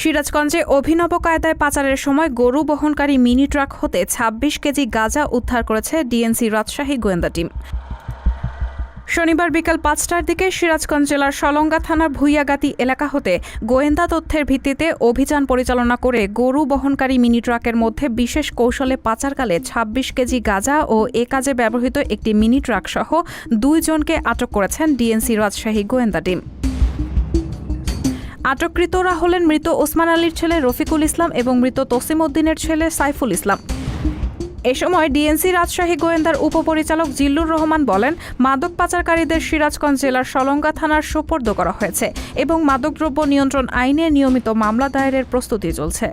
সিরাজগঞ্জে অভিনব কায়দায় পাচারের সময় গরু বহনকারী মিনি ট্রাক হতে ২৬ কেজি গাঁজা উদ্ধার করেছে ডিএনসি রাজশাহী গোয়েন্দা টিম। শনিবার বিকাল পাঁচটার দিকে সিরাজগঞ্জ জেলার সলঙ্গা থানার ভুইয়াগাতি এলাকা হতে গোয়েন্দা তথ্যের ভিত্তিতে অভিযান পরিচালনা করে গরু বহনকারী মিনি ট্রাকের মধ্যে বিশেষ কৌশলে পাচারকালে ২৬ কেজি গাঁজা ও এ কাজে ব্যবহৃত একটি মিনি ট্রাক সহ দুইজনকে আটক করেছেন ডিএনসি রাজশাহী গোয়েন্দা টিম। আটককৃতরা হলেন মৃত ওসমান আলীর ছেলে রফিকুল ইসলাম এবং মৃত তসিম উদ্দিনের ছেলে সাইফুল ইসলাম। এ সময় ডিএনসি রাজশাহী গোয়েন্দার উপপরিচালক জিল্লুর রহমান বলেন, মাদক পাচারকারীদের সিরাজগঞ্জ জেলার সলঙ্গা থানার সোপর্দ করা হয়েছে এবং মাদকদ্রব্য নিয়ন্ত্রণ আইনে নিয়মিত মামলা দায়েরের প্রস্তুতি চলছে।